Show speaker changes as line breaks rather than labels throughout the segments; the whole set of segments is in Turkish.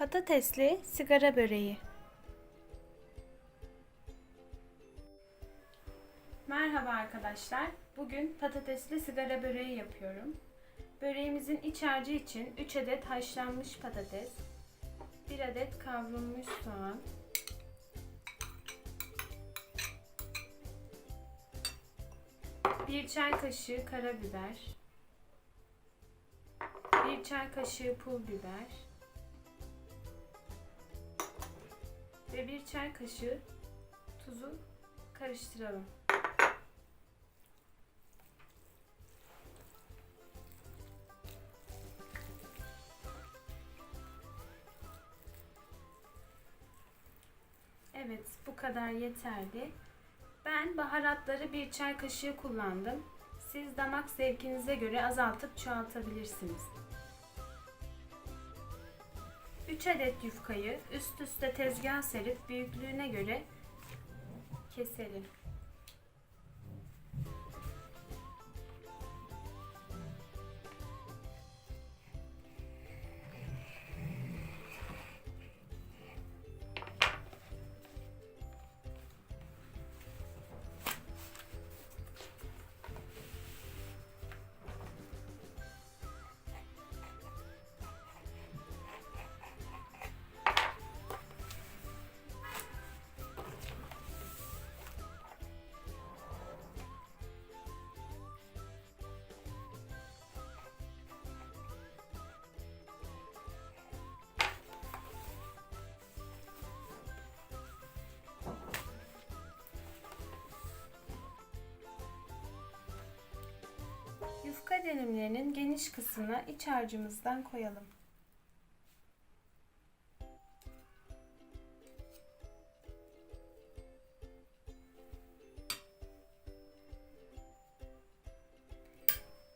Patatesli sigara böreği. Merhaba arkadaşlar. Bugün patatesli sigara böreği yapıyorum. Böreğimizin iç harcı için 3 adet haşlanmış patates, 1 adet kavrulmuş soğan, bir çay kaşığı karabiber, bir çay kaşığı pul biber, ve bir çay kaşığı tuzu karıştıralım. Evet, bu kadar yeterli. Ben baharatları bir çay kaşığı kullandım. Siz damak zevkinize göre azaltıp çoğaltabilirsiniz. 3 adet yufkayı üst üste tezgah serip büyüklüğüne göre keselim. Dilimlerinin geniş kısmına iç harcımızdan koyalım.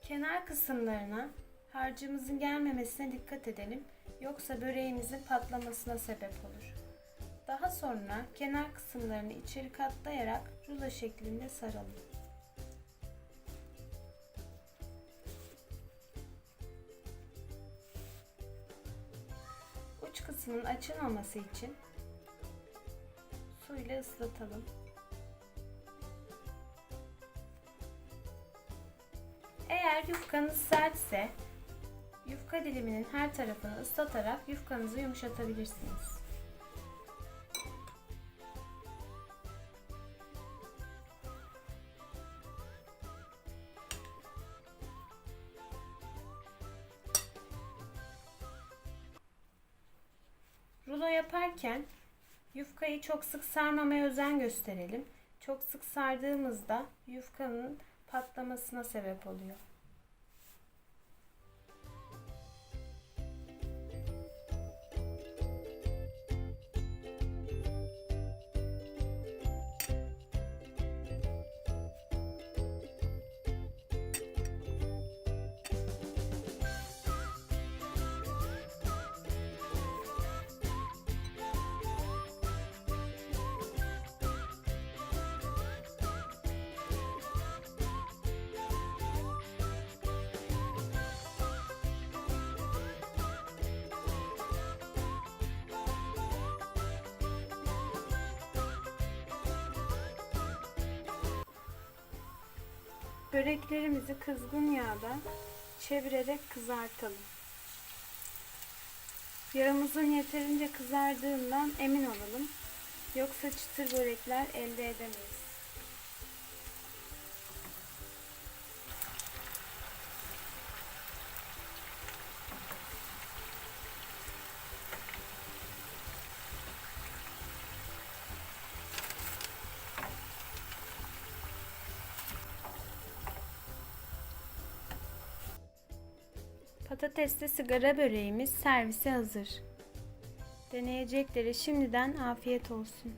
Kenar kısımlarına harcımızın gelmemesine dikkat edelim. Yoksa böreğimizin patlamasına sebep olur. Daha sonra kenar kısımlarını içeri katlayarak rulo şeklinde saralım. Uç kısmının açılmaması için suyla ıslatalım. Eğer yufkanız sertse yufka diliminin her tarafını ıslatarak yufkanızı yumuşatabilirsiniz. Yaparken yufkayı çok sık sarmamaya özen gösterelim. Çok sık sardığımızda yufkanın patlamasına sebep oluyor. Böreklerimizi kızgın yağda çevirerek kızartalım. Yağımızın yeterince kızardığından emin olalım. Yoksa çıtır börekler elde edemeyiz. Patatesli sigara böreğimiz servise hazır. Deneyeceklere şimdiden afiyet olsun.